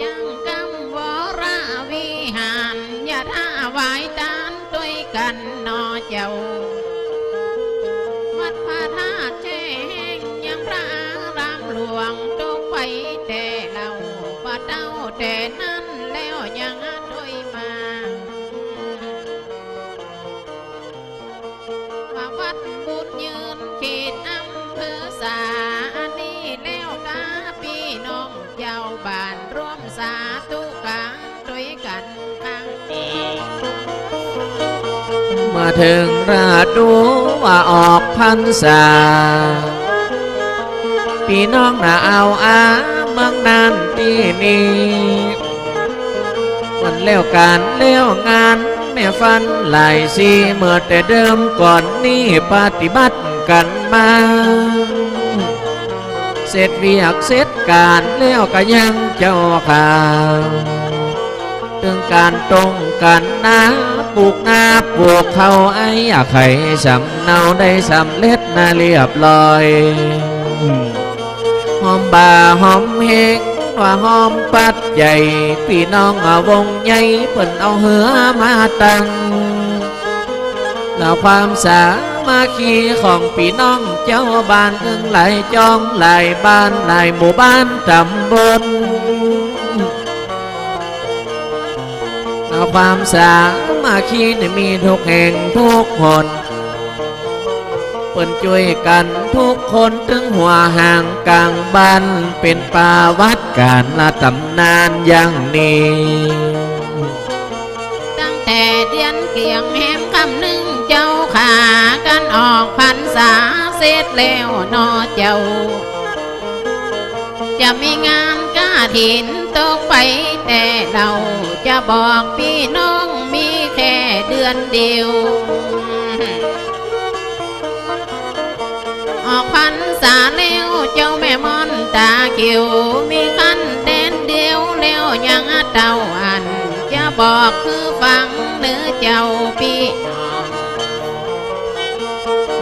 จังกำวราวิหารอย่าท่าไวายตานด้วยกันนอเจ้า วัดพระธาตุแจ้งยังพระรามหลวงตกไปแต่เราว่าเต้าแต่นั้นแล้วยังด้ ถึงราดูว่าออกพรรษาพี่น้องน่ะเอาอาเมืองนั้นที่นี่มันแล้วการแล้วงานแม่ฟันหลายสีเมื่อแต่เดิมก่อนนี้ปฏิบัติกันมาเสร็จเวียกเสร็จการแล้วก็ยังเจ้าข่าว ถึงการตรงกันนะปลูกนาปลูกเขาไอ้อยากให้สำเนาได้สำเร็จนาเรียบร้อยหอมบ่าหอมเฮงว่าหอมปัดใหญ่พี่น้องอาวงใหญ่เปิ่นเอาเหือมาตังแล้วความสามาคีของพี่น้องเจ้าบ้านอึงหลายจองหลายบ้านหลายหมู่บ้านตำบล ความสามาคีนมีทุกแห่งทุกคนเปิ่นช่วยกันทุกคนถึงหัวห่างกลางบ้านเป็นป่าวัดการละตำนานอย่างนี้ตั้งแต่เดือนเกี่ยงแหมคำหนึ่งเจ้าขากันออกพรรษาเสร็จแล้วนอเจ้า จะมีงาน ถินตกไปแต่เราจะบอกพี่น้องมีแค่เดือนเดียว ออกพรรษาแล้วเจ้าแม่มอนตาเขียวมีขั้นแดนเดียวแล้วยังเต้าอัน จะบอกคือฟังเนื้อเจ้าพี่น้อง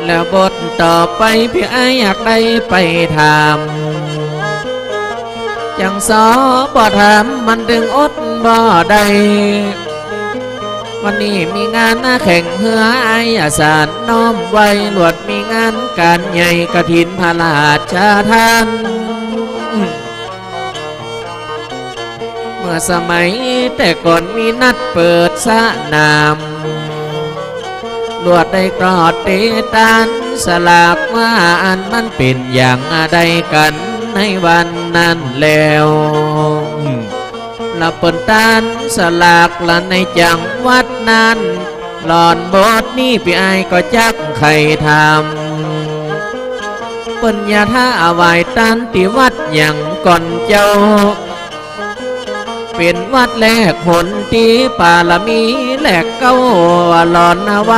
แล้วบทต่อไปพี่ไออยากได้ไปทำ จังสอบ่ทำมันดึงอดบ่ได้วันนี้มีงานหน้าแข่งเฮือไออาสารน้อมไว้หลวดมีงานการใหญ่กระถินพระราชทานเมื่อสมัยแต่ก่อนมีนัดเปิดสะนามลวดได้กรอดเตตันสลากว่าอันมันเป็นอย่างใดกัน ในวันนั้นแล้วละเปินตันสลากละในจังวัดนั้นหลอนบทนี่พี่ไอก็จักใครทำปิญญาท่าอาวายตันติวัดอย่างก่อนเจ้า เป็นวัดแรกหนที่ปาละมีแหลกเก้าหลอนว่า